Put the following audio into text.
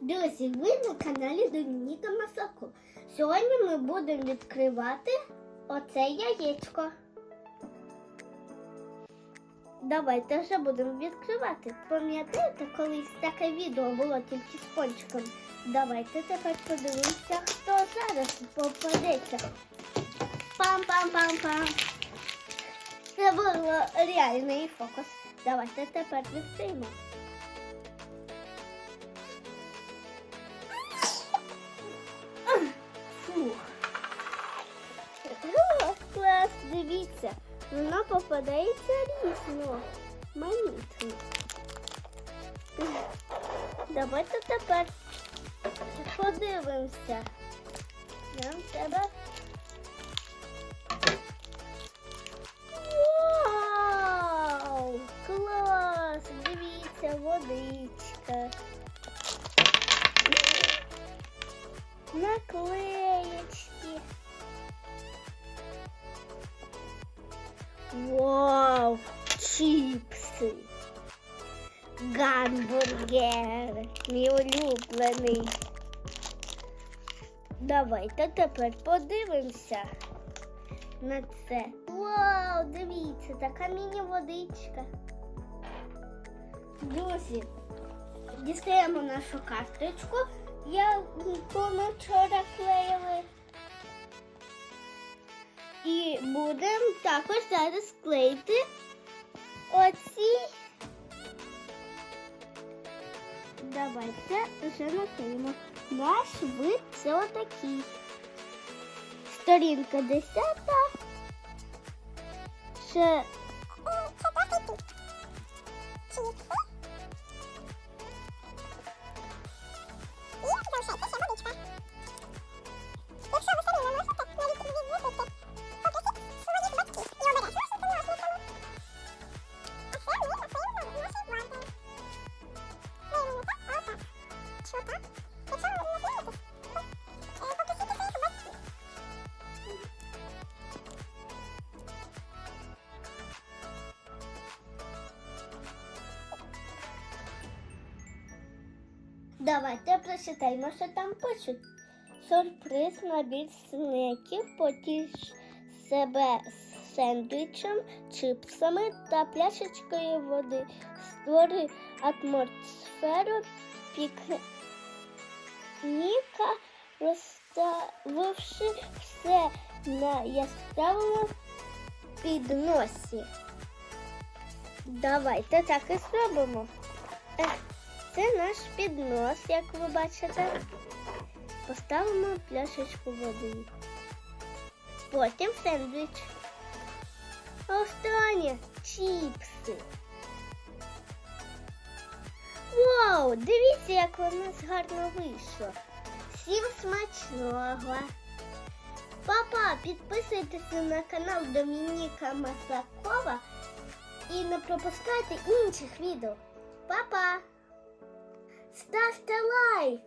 Друзі, ви на каналі Домініка Масако. Сьогодні ми будемо відкривати оце яєчко. Давайте вже будемо відкривати. Пам'ятаєте, колись таке відео було тільки з пончиком? Давайте тепер подивимося, хто зараз попадеться. Пам-пам-пам-пам. Це було реальний фокус. Давайте тепер відкриємо. дивіться. Вона попадається різно. Манітно. Давайте тепер подивимося. Нам треба. Вау! Клас! Дивіться, водичка. Наклеечки. Вау! Чіпси. Гамбургер. Мій улюблений. Давайте тепер подивимося на це. Вау, дивіться, така міні-водичка. Друзі, дістаємо нашу карточку, яку ми вчора клеїли. І будемо також зараз клеїти оці. Давайте вже наклеїмо. Наш вид це отакий. Сторінка десята. Ще Давайте прочитаємо, що там пишуть. Сюрприз набір снеків, потіш себе сендвічем, чипсами та пляшечкою води. Створи атмосферу пікніка, розставивши все на яскравому підносі. Давайте так і зробимо. Це наш піднос, як ви бачите. Поставимо пляшечку води. Потім сендвіч. Останнє чіпси. Вау! Дивіться, як у нас гарно вийшло. Всім смачного. Папа, підписуйтеся на канал Домініка Масакова і не пропускайте інших відео. Па-па! Ставте лайк!